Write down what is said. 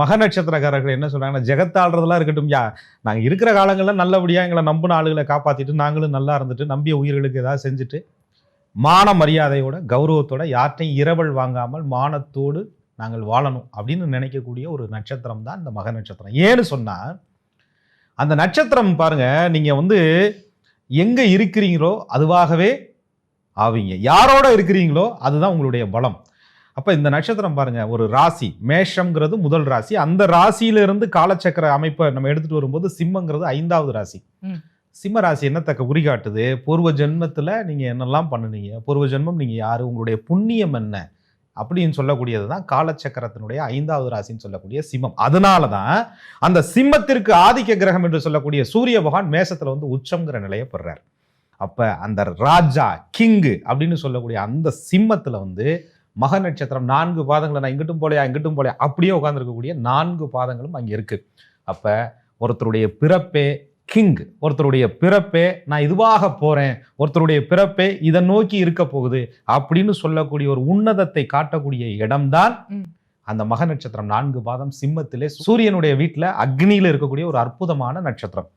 மக நட்சத்திரக்காரர்கள் என்ன சொல்கிறாங்கன்னா ஜெகத்தாள்றதெல்லாம் இருக்கட்டும் யா நாங்கள் இருக்கிற காலங்களில் நல்லபடியாக எங்களை நம்பின ஆளுகளை காப்பாற்றிட்டு நாங்களும் நல்லா இருந்துட்டு நம்பிய உயிர்களுக்கு ஏதாவது செஞ்சுட்டு மான மரியாதையோட கௌரவத்தோட யார்ட்டையும் இரவல் வாங்காமல் மானத்தோடு நாங்கள் வாழணும் அப்படின்னு நினைக்கக்கூடிய ஒரு நட்சத்திரம் தான் இந்த மக நட்சத்திரம். ஏன்னு சொன்னால் அந்த நட்சத்திரம் பாருங்க நீங்கள் வந்து எங்கே இருக்கிறீங்களோ அதுவாகவே ஆவீங்க. யாரோட இருக்கிறீங்களோ அதுதான் உங்களுடைய பலம். அப்ப இந்த நட்சத்திரம் பாருங்க ஒரு ராசி. மேஷம்ங்கிறது முதல் ராசி. அந்த ராசியில இருந்து காலச்சக்கர அமைப்பை நம்ம எடுத்துட்டு வரும்போது சிம்மங்கிறது ஐந்தாவது ராசி. சிம்ம ராசி என்னத்தக்க குறிகாட்டுது பூர்வ ஜென்மத்துல நீங்க என்னெல்லாம் பண்ணுனீங்க? பூர்வ ஜென்மம் நீங்க யாரு? உங்களுடைய புண்ணியம் என்ன? அப்படின்னு சொல்லக்கூடியது தான் காலச்சக்கரத்தினுடைய ஐந்தாவது ராசின்னு சொல்லக்கூடிய சிம்மம். அதனால தான் அந்த சிம்மத்திற்கு ஆதிக்க கிரகம் என்று சொல்லக்கூடிய சூரிய பகவான் மேசத்துல வந்து உச்சம்ங்கிற நிலையை பெறார். அப்ப அந்த ராஜா கிங்கு அப்படின்னு சொல்லக்கூடிய அந்த சிம்மத்துல வந்து மக நட்சத்திரம் நான்கு பாதங்களை நான் இங்கிட்டும் போலையா இங்கிட்டும் போலையா அப்படியே உட்கார்ந்திருக்கக்கூடிய நான்கு பாதங்களும் அங்கே இருக்கு. அப்ப ஒருத்தருடைய பிறப்பே கிங் ஒருத்தருடைய பிறப்பே நான் இதுவாக போறேன் ஒருத்தருடைய பிறப்பே இதை நோக்கி இருக்க போகுது அப்படின்னு சொல்லக்கூடிய ஒரு உன்னதத்தை காட்டக்கூடிய இடம்தான். அந்த மக நட்சத்திரம். நான்கு பாதம் சிம்மத்திலே சூரியனுடைய வீட்டில் அக்னியில இருக்கக்கூடிய ஒரு அற்புதமான நட்சத்திரம்.